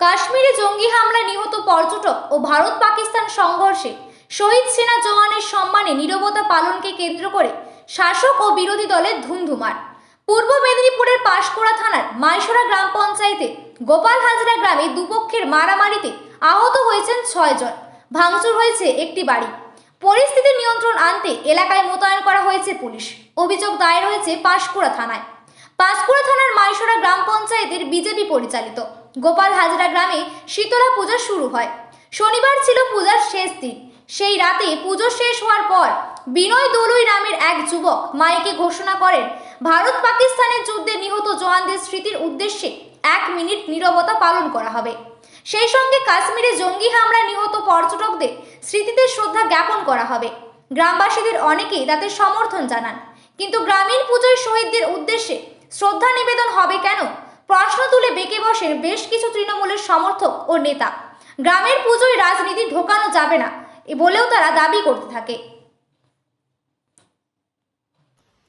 কাশ্মীরে জঙ্গি হামলা নিহত পর্যটক ও ভারত পাকিস্তান সংঘর্ষে শহীদ সেনা জওয়ানের সম্মানে নীরবতা পালনকে কেন্দ্র করে শাসক ও বিরোধী দলের ধুমধুমার। পূর্ব মেদিনীপুরের পাঁশকুড়া থানার মাইসোরা গ্রাম পঞ্চায়েতে গোপাল হাজরা গ্রামে দুপক্ষের মারামারিতে আহত হয়েছেন ছয়জন ভাঙচুর হয়েছে একটি বাড়ি। পরিস্থিতি নিয়ন্ত্রণ আনতে এলাকায় মোতায়েন করা হয়েছে পুলিশ। অভিযোগ দায়ের হয়েছে পাঁশকুড়া থানায়। পাঁশকুড়া থানার মাইসোরা গ্রাম পঞ্চায়েতের বিজেপি পরিচালিত। গোপাল হাজরা গ্রামে শীতলা পূজা শুরু হয়। শনিবার ছিল পূজার শেষ দিন। সেই রাতে পুজো শেষ হওয়ার পর বিনয় দলুই নামের এক যুবক মাইকে ঘোষণা করেন, ভারত পাকিস্তানের যুদ্ধে নিহত জওয়ানদের স্মৃতির উদ্দেশ্যে এক মিনিট নীরবতা পালন করা হবে। সেই সঙ্গে কাশ্মীরে জঙ্গি হামলা নিহত পর্যটকদের স্মৃতিতে শ্রদ্ধা জ্ঞাপন করা হবে। গ্রামবাসীদের অনেকেই তাতে সমর্থন জানান। কিন্তু গ্রামীণ পুজোয় শহীদদের উদ্দেশ্যে শ্রদ্ধা নিবেদন হবে কেন? প্রশ্ন তুলে বেঁকে বসেন বেশ কিছু তৃণমূলের সমর্থক ও নেতা। গ্রামের পুজোয় রাজনীতি ঢোকানো যাবে না এ বলেও তারা দাবি করতে থাকে।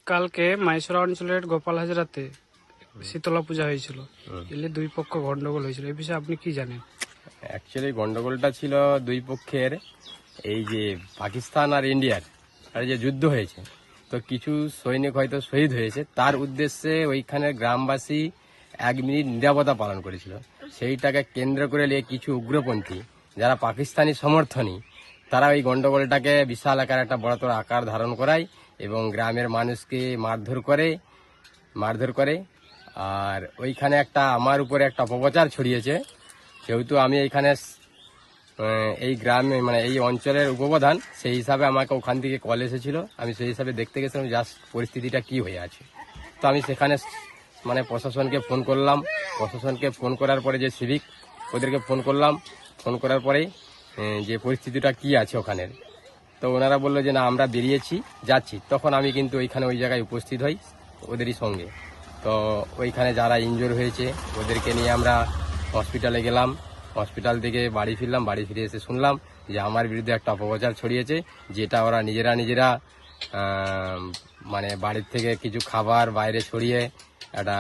কালকে মাইসোরা অঞ্চলের গোপাল হাজরাতে শীতলা পূজা হয়েছিল। এলে দুই পক্ষ গন্ডগোল হয়েছিল। এই বিষয়ে আপনি কি জানেন? অ্যাকচুয়ালি গন্ডগোলটা ছিল দুই পক্ষের এই যে পাকিস্তান আর ইন্ডিয়ার আর যে যুদ্ধ হয়েছে। তো কিছু সৈনিক হয়তো শহীদ হয়েছে। তার উদ্দেশ্যে ওইখানে গ্রামবাসী এক মিনিট নিরাপত্তা পালন করেছিল। সেইটাকে কেন্দ্র করে নিয়ে কিছু উগ্রপন্থী, যারা পাকিস্তানি সমর্থনী, তারা ওই গন্ডগোলটাকে বিশাল আকার একটা বড়তর আকার ধারণ করায় এবং গ্রামের মানুষকে মারধর করে মারধর করে। আর ওইখানে একটা আমার উপরে একটা অপপ্রচার ছড়িয়েছে। যেহেতু আমি এইখানে এই গ্রামে মানে এই অঞ্চলের উপপ্রধান, সেই হিসাবে আমাকে ওখান থেকে কল এসেছিল। আমি সেই হিসাবে দেখতে গেছিলাম জাস্ট পরিস্থিতিটা কি হয়ে আছে। তো আমি সেখানে মানে প্রশাসনকে ফোন করলাম। প্রশাসনকে ফোন করার পরে যে সিভিক ওদেরকে ফোন করলাম। ফোন করার পরেই যে পরিস্থিতিটা কি আছে ওখানের। তো ওনারা বলল যে, না, আমরা বেরিয়েছি, যাচ্ছি। তখন আমি কিন্তু ওইখানে ওই জায়গায় উপস্থিত হই, ওদেরই সঙ্গে। তো ওইখানে যারা ইনজোর হয়েছে, ওদেরকে নিয়ে আমরা হসপিটালে গেলাম। হসপিটাল থেকে বাড়ি ফিরলাম, বাড়ি ফিরে এসে শুনলাম যে, আমার বিরুদ্ধে একটা অপপ্রচার ছড়িয়েছে, যেটা ওরা নিজেরা নিজেরা মানে বাড়ির থেকে কিছু খাবার বাইরে ছড়িয়ে একটা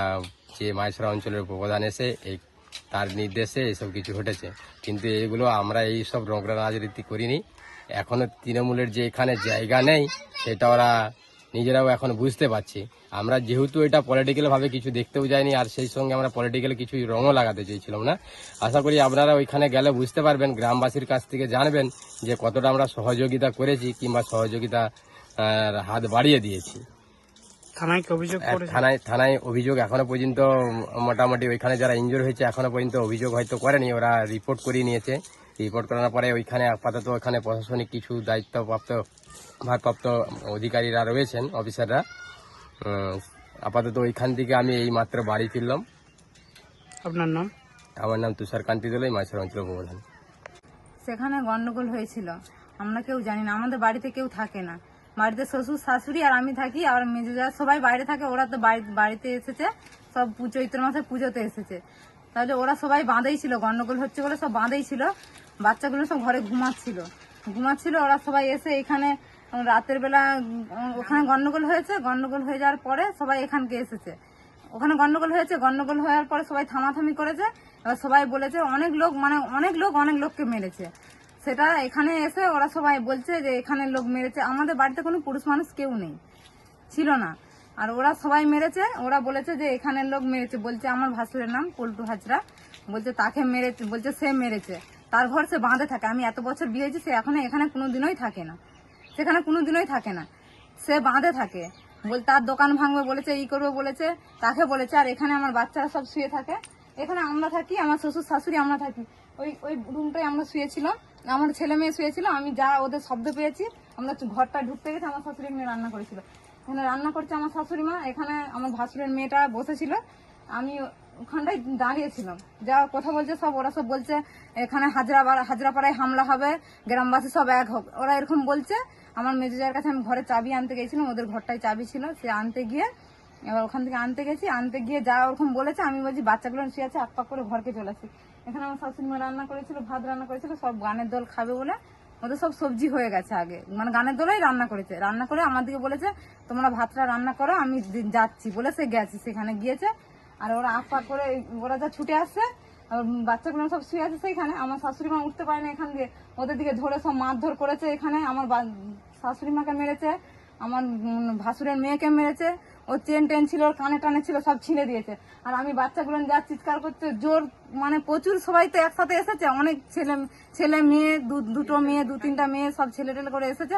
যে মাইসরা অঞ্চলের উপপ্রধান এসে এই তার নির্দেশে এসব কিছু ঘটেছে। কিন্তু এগুলো আমরা এই সব রোগরা রাজনীতি করিনি। এখনও তৃণমূলের যে এখানে জায়গা নেই, সেটা ওরা নিজেরাও এখন বুঝতে পারছি। আমরা যেহেতু এটা পলিটিক্যালভাবে কিছু দেখতেও যাইনি, আর সেই সঙ্গে আমরা পলিটিক্যাল কিছু রঙও লাগাতে চেয়েছিলাম না। আশা করি আপনারা ওইখানে গেলে বুঝতে পারবেন, গ্রামবাসীর কাছ থেকে জানবেন যে কতটা আমরা সহযোগিতা করেছি কিংবা সহযোগিতা হাত বাড়িয়ে দিয়েছি। থানায় অভিযোগ থানায় থানায় অভিযোগ এখনও পর্যন্ত মোটামুটি ওইখানে যারা ইনজোর হয়েছে এখনও পর্যন্ত অভিযোগ হয়তো করেনি ওরা রিপোর্ট করিয়ে নিয়েছে। রিপোর্ট করানোর পরে ওইখানে আপাতত ওখানে প্রশাসনিক কিছু দায়িত্বপ্রাপ্ত ভারপ্রাপ্ত অধিকারীরা রয়েছেন অফিসাররা আপাতত ওইখান থেকে আমি এই মাত্র বাড়ি ফিরলাম। আপনার নাম? আমার নাম তুষার কান্তি দোলাই মাছের অঞ্চল উপপ্রধান। সেখানে গন্ডগোল হয়েছিল। আমরা কেউ জানি না আমাদের বাড়িতে কেউ থাকে না। বাড়িতে শ্বশুর, শাশুড়ি আর আমি থাকি, আর মেজো যা সবাই বাইরে থাকে, ওরা তো বাড়ি- বাড়িতে এসেছে, সব চৈত্র মাসে পুজোতে এসেছে। তাহলে ওরা সবাই বাঁধেই ছিল, গন্ডগোল হচ্ছে বলে সব বাঁধেই ছিল, বাচ্চাগুলো সব ঘরে ঘুমাচ্ছিল। ঘুমাচ্ছিল, ওরা সবাই এসে এখানে, রাতের বেলা ওখানে গন্ডগোল হয়েছে, গন্ডগোল হয়ে যাওয়ার পরে সবাই এখানকে এসেছে। ওখানে গন্ডগোল হয়েছে, গন্ডগোল হওয়ার পরে সবাই থামাথামি করেছে, এবার সবাই বলেছে, অনেক লোক মানে অনেক লোক, অনেক লোককে মেরেছে। সেটা এখানে এসে ওরা সবাই বলছে যে এখানে লোক মেরেছে। আমাদের বাড়িতে কোনো পুরুষ মানুষ কেউ নেই। ছিল না। আর ওরা সবাই মেরেছে। ওরা বলেছে যে এখানের লোক মেরেছে। বলছে আমার ভাসুরের নাম পল্টু হাজরা। বলছে তাকে মেরেছে। বলছে সে মেরেছে। তার ঘর সে বাঁধে থাকে। আমি এত বছর বিয়ে হয়েছি, সে এখন এখানে কোনো দিনই থাকে না। সেখানে কোনো দিনই থাকে না। সে বাঁধে থাকে। বল তার দোকান ভাঙবে বলেছে, ই করবে বলেছে। তাকে বলেছে, আর এখানে আমার বাচ্চারা সব শুয়ে থাকে। এখানে আমরা থাকি, আমার শ্বশুর শাশুড়ি আমরা থাকি। ওই ওই রুমটাই আমরা শুয়েছিলাম। আমার ছেলে মেয়ে শুয়েছিল, আমি যা ওদের শব্দ পেয়েছি, আমরা ঘরটা ঢুকতে গেছে, আমার শাশুড়ি মেয়ে রান্না করেছিল। এখানে রান্না করছে আমার শাশুড়ি মা, এখানে আমার ভাসুরের মেয়েটা বসেছিল, আমি ওখানটায় দাঁড়িয়েছিলাম। যা কথা বলছে, সব, ওরা সব বলছে, এখানে হাজরা হাজরাপাড়ায় হামলা হবে, গ্রামবাসী সব এক হোক ওরা এরকম বলছে, আমার মেজেজার কাছে আমি ঘরে চাবি আনতে গেছিলাম, ওদের ঘরটায় চাবি ছিল, সে আনতে গিয়ে, এবার ওখান থেকে আনতে গেছি, আনতে গিয়ে যা ওরকম বলেছে, আমি বলছি, বাচ্চাগুলো শুয়ে আছে পাক করে ঘরকে চলে আসি। এখানে আমার শাশুড়ি মা রান্না করেছিল, ভাত রান্না করেছিল, সব গানের দল খাবে বলে ওদের সব সবজি হয়ে গেছে আগে। মানে গানের দলেই রান্না করেছে। রান্না করে আমাদেরকে বলেছে, তোমরা ভাতটা রান্না করো, আমি যাচ্ছি। বলে সে গেছে, সেখানে গিয়েছে। আর ওরা আপ পাক করে ওরা যা ছুটে আসছে বাচ্চাগুলো সব শুয়ে আছে সেইখানে। আমার শাশুড়ি মা উঠতে পারে না এখান দিয়ে। ওদের দিকে ধরে সব মারধর করেছে এখানে। আমার শাশুড়ি মাকে মেরেছে। আমার ভাসুরের মেয়েকে মেরেছে। ও চেন টেন ছিল ওর কানে টানে ছিল সব ছিঁড়ে দিয়েছে। আর আমি বাচ্চাগুলো যা চিৎকার করছে জোর মানে প্রচুর সবাই তো একসাথে এসেছে। অনেক ছেলে ছেলে মেয়ে দুটো মেয়ে দু তিনটা মেয়ে সব ছেলে টেলে করে এসেছে।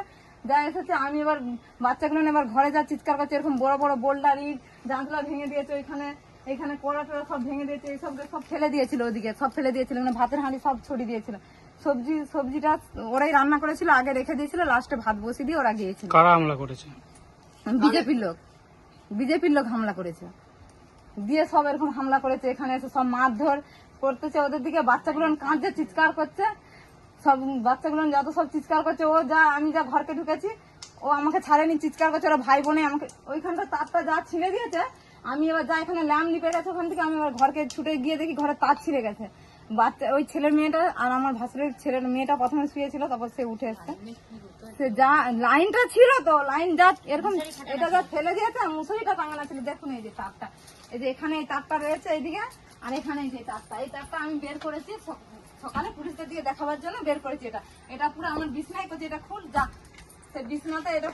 যা এসেছে আমি এবার বাচ্চাগুলো এবার ঘরে যা চিৎকার করছে এরকম বড় বড় বোল্ডার ইট জানলা ভেঙে দিয়েছে ওইখানে এখানে কোড়া টোড়া সব ভেঙে দিয়েছে এইসব সব ফেলে দিয়েছিল ওদিকে সব ফেলে দিয়েছিল মানে ভাতের হাঁড়ি সব ছড়িয়ে দিয়েছিল। সবজি সবজিটা ওরাই রান্না করেছিল আগে রেখে দিয়েছিল লাস্টে ভাত বসিয়ে দিয়ে ওরা গিয়েছিল। কারা হামলা করেছে? বিজেপির লোক। বিজেপির লোক হামলা করেছে। দিয়ে সব এরকম হামলা করেছে, এখানে এসে সব মারধর করতেছে, ওদের দিকে বাচ্চাগুলো কাঁদছে, চিৎকার করছে। সব বাচ্চাগুলো যত সব চিৎকার করছে, ও যা, আমি যা ঘরকে ঢুকেছি, ও আমাকে ছাড়েনি, চিৎকার করছে, ওরা ভাই বোনে আমাকে ওইখানটা তারটা যা ছিঁড়ে দিয়েছে, আমি এবার যা এখানে ল্যাম্প লিপে গেছে, ওখান থেকে আমি এবার ঘরকে ছুটে গিয়ে দেখি ঘরে তার ছিঁড়ে গেছে। বাচ্চা ওই ছেলের মেয়েটা আর আমার ভাসুরের ছেলের মেয়েটা প্রথমে শুয়েছিল, তারপর সে উঠে এসছে। সে যা লাইনটা ছিল তো, লাইন যা এরকম এটা যা ফেলে দিয়েছে মুসুরিটা টাঙানো ছিল। দেখুন এই যে তারটা। এই যে এখানে এই তারটা রয়েছে এইদিকে, আর এখানে যে তারটা। এই তারটা আমি বের করেছি সকালে পুলিশদের দিয়ে দেখাবার জন্য বের করেছি এটা। এটা পুরো আমার বিছনায় করছি এটা খুল, যা। সে বিছনাতে এটা